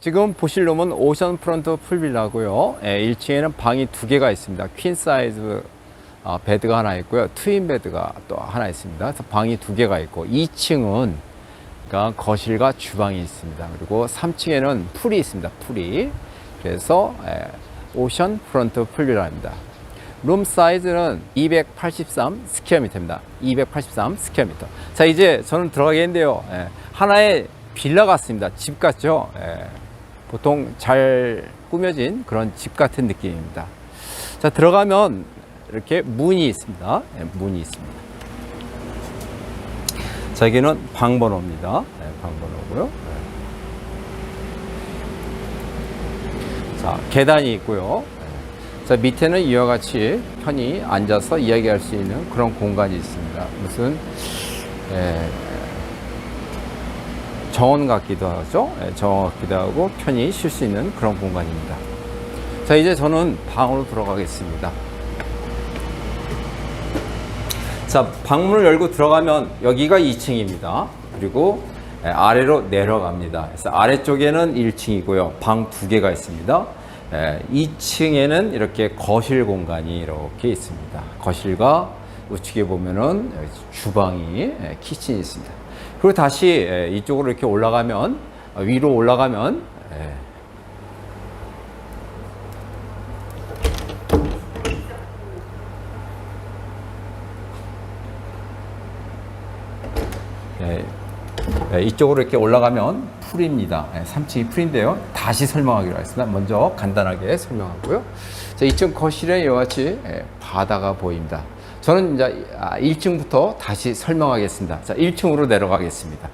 지금 보실 룸은 오션 프런트 풀빌라고요. 예, 1층에는 방이 두 개가 있습니다. 퀸 사이즈 어, 베드가 하나 있고요. 트윈 베드가 또 하나 있습니다. 그래서 방이 두 개가 있고 2층은 그러니까 거실과 주방이 있습니다. 그리고 3층에는 풀이 있습니다. 풀이. 그래서 예, 오션 프런트 풀빌라입니다. 룸 사이즈는 283 스퀘어미터입니다. 283 스퀘어미터. 자, 이제 저는 들어가겠는데요. 예, 하나의 빌라 같습니다. 집 같죠? 예, 보통 잘 꾸며진 그런 집 같은 느낌입니다. 자, 들어가면 이렇게 문이 있습니다. 예, 문이 있습니다. 자, 여기는 방번호입니다. 예, 방번호고요. 예. 자, 계단이 있고요. 예. 자, 밑에는 이와 같이 편히 앉아서 이야기할 수 있는 그런 공간이 있습니다. 무슨 예, 정원 같기도 하죠. 예, 정원 같기도 하고 편히 쉴 수 있는 그런 공간입니다. 자, 이제 저는 방으로 들어가겠습니다. 자, 방문을 열고 들어가면 여기가 2층입니다. 그리고 예, 아래로 내려갑니다. 그래서 아래쪽에는 1층이고요. 방 두 개가 있습니다. 2층에는 이렇게 거실 공간이 이렇게 있습니다. 거실과 우측에 보면은 주방이 예, 키친이 있습니다. 그리고 다시 예, 이쪽으로 이렇게 올라가면 어, 위로 올라가면 예, 예, 예, 이쪽으로 이렇게 올라가면 풀입니다. 예, 3층이 풀인데요. 다시 설명하기로 하겠습니다. 먼저 간단하게 설명하고요. 자, 2층 거실에 이와 같이 예, 바다가 보입니다. 저는 이제 아, 1층부터 다시 설명하겠습니다. 자, 1층으로 내려가겠습니다.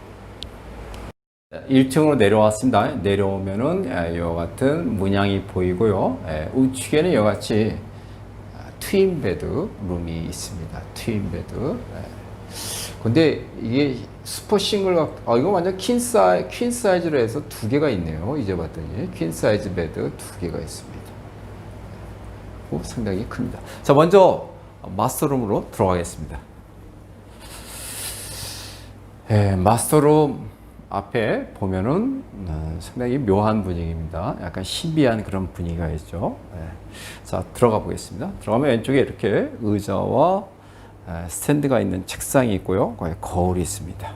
1층으로 내려왔습니다. 내려오면은 예, 이와 같은 문양이 보이고요. 예, 우측에는 이와 같이 아, 트윈 베드 룸이 있습니다. 트윈 베드. 예. 근데 이게 슈퍼 싱글 같, 아, 이거 완전 퀸 사이, 퀸 사이즈로 해서 두 개가 있네요. 이제 봤더니. 퀸 사이즈 베드 두 개가 있습니다. 오, 상당히 큽니다. 자, 먼저 마스터룸으로 들어가겠습니다. 예, 마스터룸 앞에 보면은 어, 상당히 묘한 분위기입니다. 약간 신비한 그런 분위기가 있죠. 예. 자, 들어가 보겠습니다. 들어가면 왼쪽에 이렇게 의자와 에, 스탠드가 있는 책상이 있고요. 거기에 거울이 있습니다.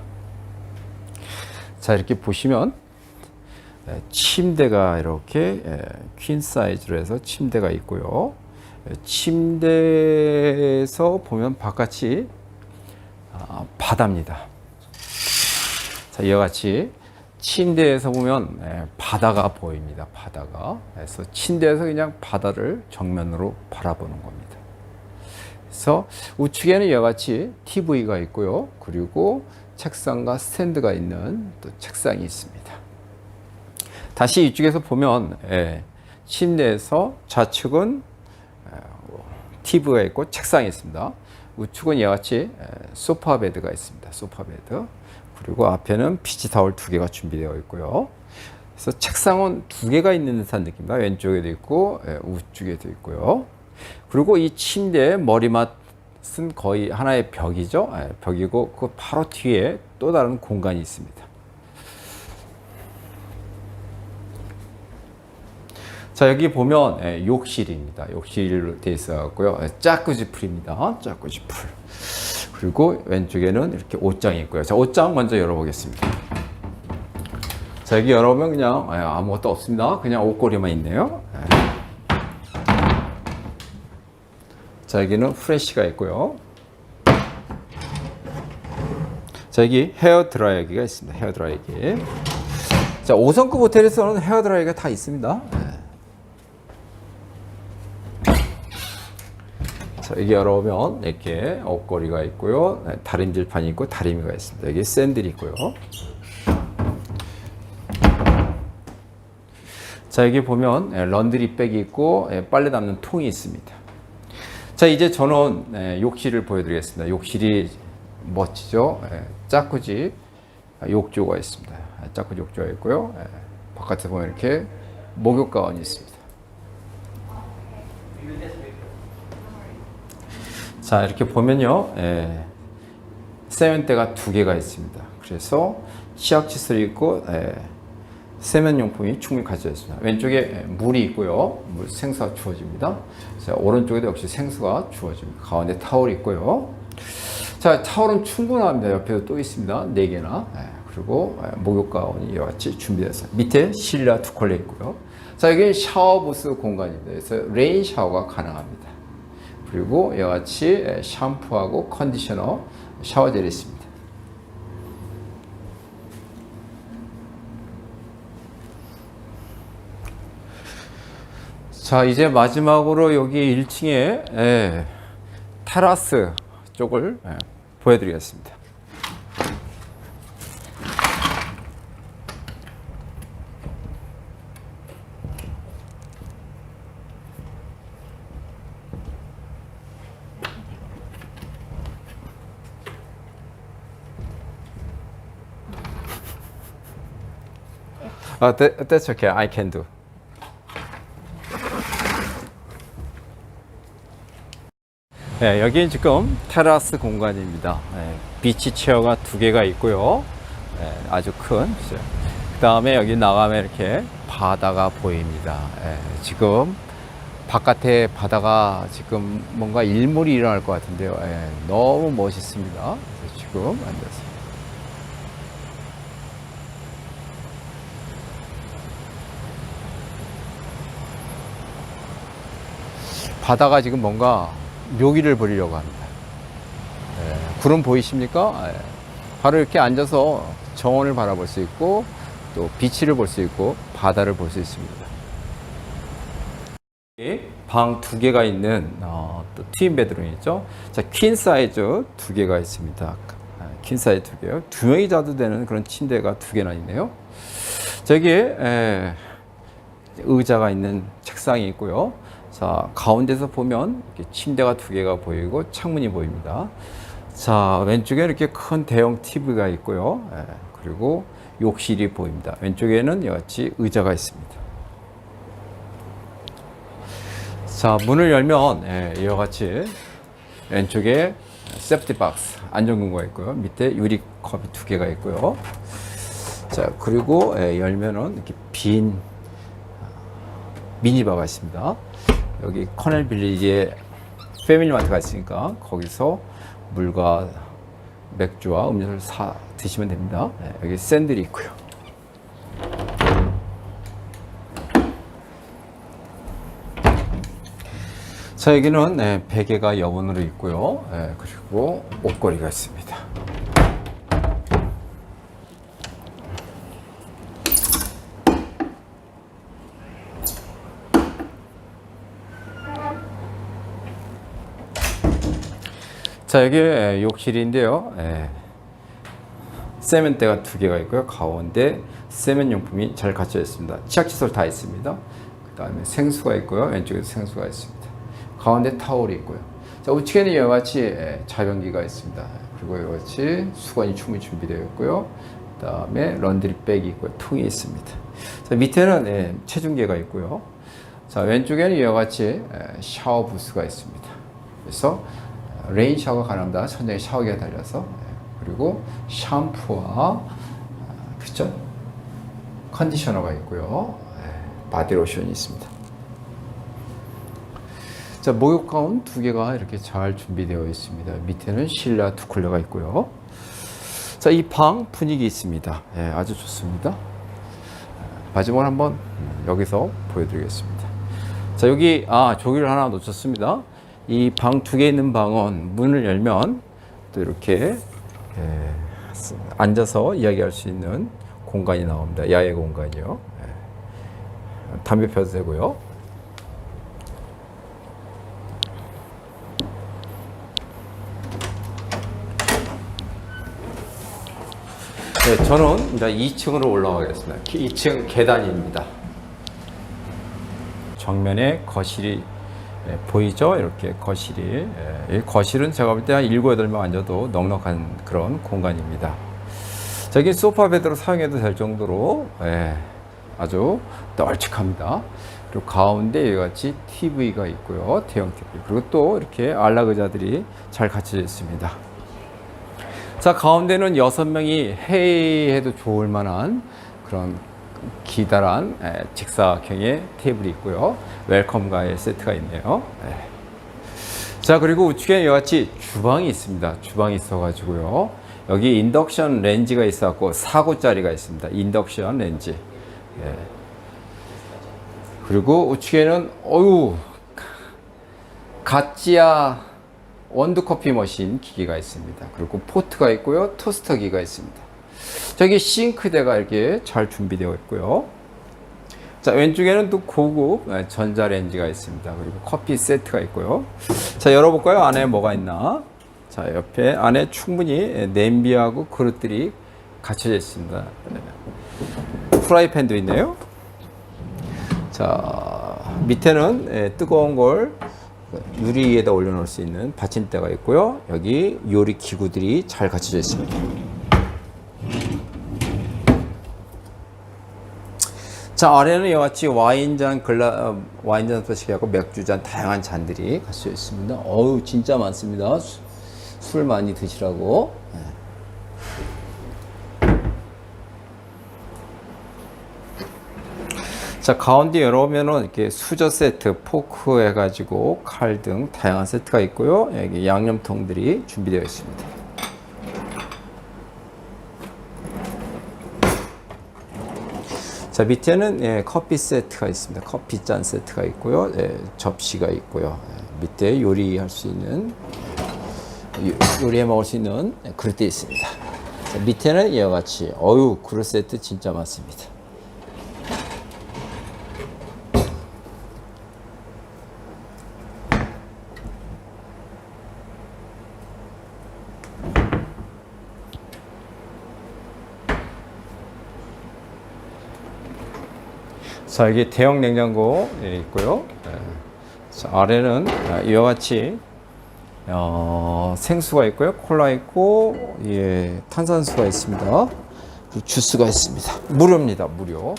자, 이렇게 보시면 에, 침대가 이렇게 에, 퀸 사이즈로 해서 침대가 있고요. 에, 침대에서 보면 바깥이 아, 바다입니다. 자, 이와 같이 침대에서 보면 에, 바다가 보입니다. 바다가. 그래서 침대에서 그냥 바다를 정면으로 바라보는 겁니다. 그래서 우측에는 이와 같이 TV가 있고요. 그리고 책상과 스탠드가 있는 또 책상이 있습니다. 다시 이쪽에서 보면 예, 침대에서 좌측은 TV가 있고 책상이 있습니다. 우측은 이와 같이 예, 소파 베드가 있습니다. 소파 베드. 그리고 앞에는 피지 타월 두 개가 준비되어 있고요. 그래서 책상은 두 개가 있는 듯한 느낌입니다. 왼쪽에도 있고 예, 우측에도 있고요. 그리고 이 침대의 머리맡은 거의 하나의 벽이죠. 예, 벽이고 그 바로 뒤에 또 다른 공간이 있습니다. 자 여기 보면 예, 욕실입니다. 욕실로 되어 있어 갖고요. 예, 짜꾸지 풀입니다. 짜꾸지 풀. 그리고 왼쪽에는 이렇게 옷장이 있고요. 자 옷장 먼저 열어보겠습니다. 자 여기 열어보면 그냥 예, 아무것도 없습니다. 그냥 옷걸이만 있네요. 예. 자, 여기는 프레쉬가 있고요. 자, 여기 헤어 드라이기가 있습니다. 헤어 드라이기. 자, 5성급 호텔에서는 헤어 드라이기가 다 있습니다. 여기 열어보면 이렇게 옷걸이가 있고요. 네, 다림질판이 있고 다리미가 있습니다. 여기 샌들이 있고요. 자, 여기 보면 예, 런드리 백이 있고 예, 빨래 담는 통이 있습니다. 자 이제 저는 예, 욕실을 보여드리겠습니다. 욕실이 멋지죠. 예, 짜꾸지 욕조가 있습니다. 아, 짜꾸지 욕조가 있고요. 예, 바깥에 보면 이렇게 목욕 가운이 있습니다. 자 이렇게 보면요, 예, 세면대가 두 개가 있습니다. 그래서 치약 칫솔이 있고 예, 세면용품이 충분히 갖춰져 있습니다. 왼쪽에 물이 있고요. 물 생수가 주어집니다. 자, 오른쪽에도 역시 생수가 주어집니다. 가운데 타월이 있고요. 자, 타월은 충분합니다. 옆에도 또 있습니다. 네 개나. 예, 그리고 예, 목욕 가운이 이와 같이 준비되어 밑에 실내 두 컬러 있고요. 자, 여기 샤워 부스 공간입니다. 그래서 레인 샤워가 가능합니다. 그리고 이와 같이 예, 샴푸하고 컨디셔너, 샤워젤이 있습니다. 자, 이제 마지막으로 여기 1층에 예, 테라스 쪽을 예, 보여드리겠습니다. 아, that, that's okay. I can do. 네, 여기 지금 테라스 공간입니다. 네, 비치 체어가 두 개가 있고요. 네, 아주 큰. 그 다음에 여기 나가면 이렇게 바다가 보입니다. 네, 지금 바깥에 바다가 지금 뭔가 일몰이 일어날 것 같은데요. 네, 너무 멋있습니다. 지금 앉아서. 바다가 지금 뭔가 묘기를 부리려고 합니다. 예, 구름 보이십니까? 예, 바로 이렇게 앉아서 정원을 바라볼 수 있고 또 비치를 볼 수 있고 바다를 볼 수 있습니다. 방 두 개가 있는 어, 또 트윈 베드룸이 있죠. 자, 퀸 사이즈 두 개가 있습니다. 아, 퀸 사이즈 두 개요. 두 명이 자도 되는 그런 침대가 두 개나 있네요. 저기에 에, 의자가 있는 책상이 있고요. 자, 가운데서 보면 침대가 두 개가 보이고 창문이 보입니다. 자, 왼쪽에 이렇게 큰 대형 TV가 있고요. 예, 그리고 욕실이 보입니다. 왼쪽에는 이와 같이 의자가 있습니다. 자, 문을 열면 예, 이와 같이 왼쪽에 세프티 박스 안전공구가 있고요. 밑에 유리 컵이 두 개가 있고요. 자, 그리고 예, 열면은 이렇게 빈 미니바가 있습니다. 여기 커넬 빌리지에 패밀리마트가 있으니까 거기서 물과 맥주와 음료를 사 드시면 됩니다. 네, 여기 샌들이 있고요. 자 여기는 네, 베개가 여분으로 있고요. 네, 그리고 옷걸이가 있습니다. 자 여기 에, 욕실인데요. 에, 세면대가 두 개가 있고요. 가운데 세면 용품이 잘 갖춰져 있습니다. 치약 칫솔 다 있습니다. 그 다음에 생수가 있고요. 왼쪽에도 생수가 있습니다. 가운데 타올이 있고요. 자 우측에는 이와 같이 에, 자변기가 있습니다. 그리고 이와 같이 수건이 충분히 준비되어 있고요. 그 다음에 런드리백이 있고요. 통이 있습니다. 자 밑에는 에, 체중계가 있고요. 자 왼쪽에는 이와 같이 에, 샤워 부스가 있습니다. 그래서 레인 샤워가 가능합니다. 천장에 샤워기가 달려서 예, 그리고 샴푸와 아, 그죠? 컨디셔너가 있고요. 예, 바디로션이 있습니다. 자 목욕 가운 두 개가 이렇게 잘 준비되어 있습니다. 밑에는 실내 두 쿨러가 있고요. 자 이 방 분위기 있습니다. 예, 아주 좋습니다. 마지막으로 한번 여기서 보여드리겠습니다. 자 여기 아 조기를 하나 놓쳤습니다. 이 방 두 개 있는 방은 문을 열면 또 이렇게 예, 앉아서 이야기할 수 있는 공간이 나옵니다. 야외 공간이요. 예. 담배 펴도 되고요. 네, 저는 이제 2층으로 올라가겠습니다. 2층 계단입니다. 정면에 거실이 예, 보이죠? 이렇게 거실이. 예, 이 거실은 제가 볼 때 한 7, 8명 앉아도 넉넉한 그런 공간입니다. 저기 소파 베드로 사용해도 될 정도로 예, 아주 널찍합니다. 그리고 가운데 이와 같이 TV가 있고요. 대형 TV. 그리고 또 이렇게 안락 의자들이 잘 갖춰져 있습니다. 자, 가운데는 여섯 명이 회의해도 좋을 만한 그런 기다란 에, 직사각형의 테이블이 있고요. 웰컴 가의 세트가 있네요. 네. 자 그리고 우측에 이와 같이 주방이 있습니다. 주방이 있어가지고요. 여기 인덕션 렌지가 있어갖고 4구짜리가 있습니다. 인덕션 렌지. 예. 그리고 우측에는 어유 가찌야 원두 커피 머신 기계가 있습니다. 그리고 포트가 있고요. 토스터기가 있습니다. 저기 싱크대가 이렇게 잘 준비되어 있고요. 자, 왼쪽에는 또 고급 예, 전자레인지가 있습니다. 그리고 커피 세트가 있고요. 자, 열어볼까요? 안에 뭐가 있나? 자, 옆에 안에 충분히 냄비하고 그릇들이 갖춰져 있습니다. 예. 프라이팬도 있네요. 자, 밑에는 예, 뜨거운 걸 유리 위에다 올려놓을 수 있는 받침대가 있고요. 여기 요리 기구들이 잘 갖춰져 있습니다. 자 아래는 이와 같이 와인잔 글라 어, 와인잔 소식하고 맥주잔 다양한 잔들이 갖춰져 있습니다. 어우 진짜 많습니다. 수- 술 많이 드시라고. 네. 자 가운데 열어보면은 이렇게 수저 세트, 포크 해가지고 칼 등 다양한 세트가 있고요. 여기 양념통들이 준비되어 있습니다. 자 밑에는 예, 커피 세트가 있습니다. 커피 잔 세트가 있고요. 예, 접시가 있고요. 예, 밑에 요리할 수 있는 요- 요리해 먹을 수 있는 그릇들이 있습니다. 자, 밑에는 이와 같이 어유 그릇 세트 진짜 많습니다. 자, 여기 대형 냉장고 예, 있고요. 예. 자, 아래는 아, 이와 같이 어, 생수가 있고요. 콜라 있고 예, 탄산수가 있습니다. 그리고 주스가 있습니다. 무료입니다. 무료.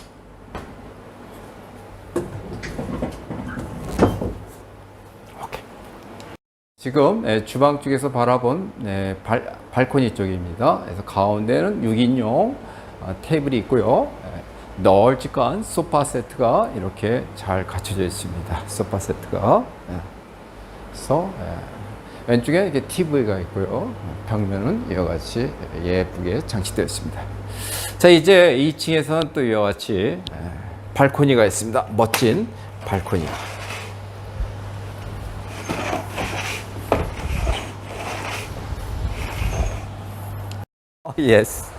지금 예, 주방 쪽에서 바라본 예, 발, 발코니 쪽입니다. 그래서 가운데는 6인용 아, 테이블이 있고요. 예, 널찍한 소파 세트가 이렇게 잘 갖춰져 있습니다. 소파 세트가. 예. 그래서 예, 왼쪽에 이렇게 TV가 있고요. 벽면은 이와 같이 예쁘게 장치되어 있습니다. 자 이제 2층에서는 또 이와 같이 예, 발코니가 있습니다. 멋진 발코니가. 어, 예스.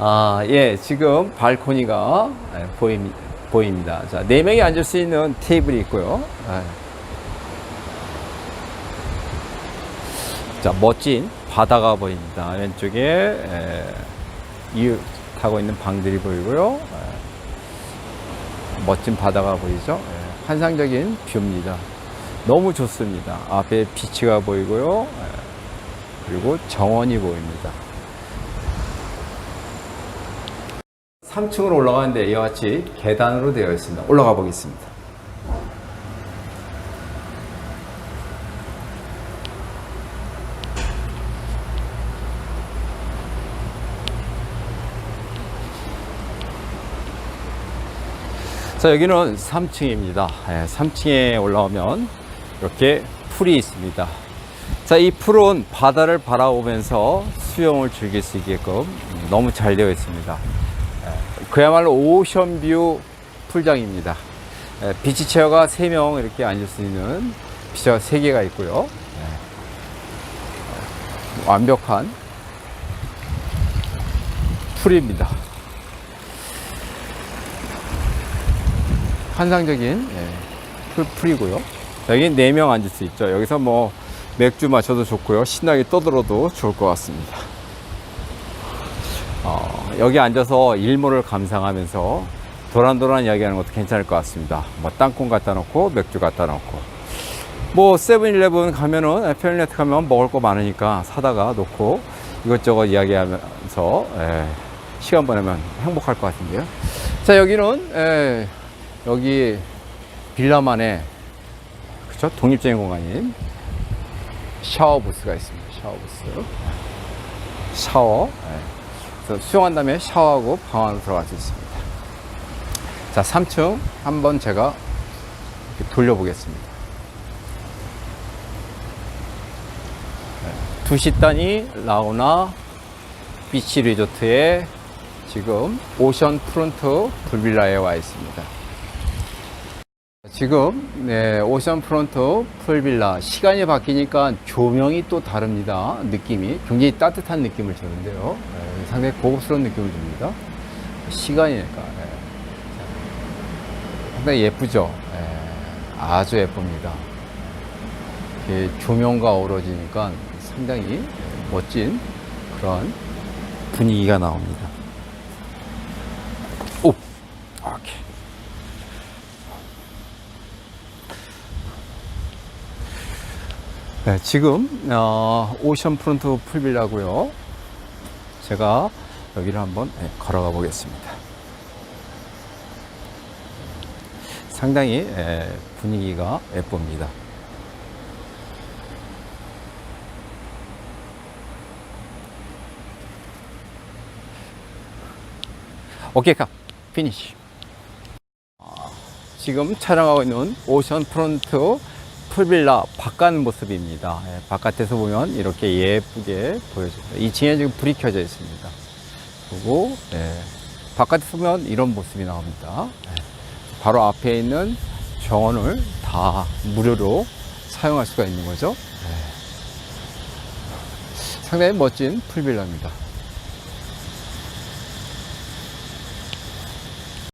아, 예, 지금 발코니가 예, 보임, 보입니다. 자, 네 명이 앉을 수 있는 테이블이 있고요. 예. 자, 멋진 바다가 보입니다. 왼쪽에 에, 이웃 타고 있는 방들이 보이고요. 에, 멋진 바다가 보이죠. 에, 환상적인 뷰입니다. 너무 좋습니다. 앞에 비치가 보이고요. 에, 그리고 정원이 보입니다. 3층으로 올라가는데 이와 같이 계단으로 되어 있습니다. 올라가 보겠습니다. 자, 여기는 3층입니다. 3층에 올라오면 이렇게 풀이 있습니다. 자, 이 풀은 바다를 바라보면서 수영을 즐길 수 있게끔 너무 잘 되어 있습니다. 예, 그야말로 오션뷰 풀장입니다. 예, 비치 체어가 3명 이렇게 앉을 수 있는 비치가 3개가 있고요. 예, 완벽한 풀입니다. 환상적인 예, 풀, 풀이고요. 여기 4명 앉을 수 있죠. 여기서 뭐 맥주 마셔도 좋고요. 신나게 떠들어도 좋을 것 같습니다. 어, 여기 앉아서 일몰을 감상하면서 도란도란 이야기하는 것도 괜찮을 것 같습니다. 뭐 땅콩 갖다 놓고 맥주 갖다 놓고 뭐 세븐일레븐 가면은 편리네트 가면 먹을 거 많으니까 사다가 놓고 이것저것 이야기하면서 예, 시간 보내면 행복할 것 같은데요. 자 여기는 예, 여기 빌라만의 그쵸 독립적인 공간인 샤워 부스가 있습니다. 샤워 부스 샤워 예. 그래서 수영한 다음에 샤워하고 방 안으로 들어갈 수 있습니다. 자, 3층 한번 제가 돌려보겠습니다. 네, 두시단이 라우나 비치 리조트에 지금 오션 프론트 불빌라에 와 있습니다. 지금 네, 오션 프론트 풀빌라 시간이 바뀌니까 조명이 또 다릅니다. 느낌이 굉장히 따뜻한 느낌을 주는데요. 네, 상당히 고급스러운 느낌을 줍니다. 시간이니까 네. 상당히 예쁘죠. 네, 아주 예쁩니다. 이렇게 조명과 어우러지니까 상당히 멋진 그런 분위기가 나옵니다. 오, 오케이. 네, 지금 어, 오션 프론트 풀빌라고요. 제가 여기를 한번 네, 걸어가 보겠습니다. 상당히 예, 분위기가 예쁩니다. 오케이 카 피니시. 지금 촬영하고 있는 오션 프론트 풀빌라 바깥 모습입니다. 예, 바깥에서 보면 이렇게 예쁘게 보여집니다. 2층에 지금 불이 켜져 있습니다. 그리고 예, 바깥에서 보면 이런 모습이 나옵니다. 예, 바로 앞에 있는 정원을 다 무료로 사용할 수가 있는 거죠. 예. 상당히 멋진 풀빌라입니다.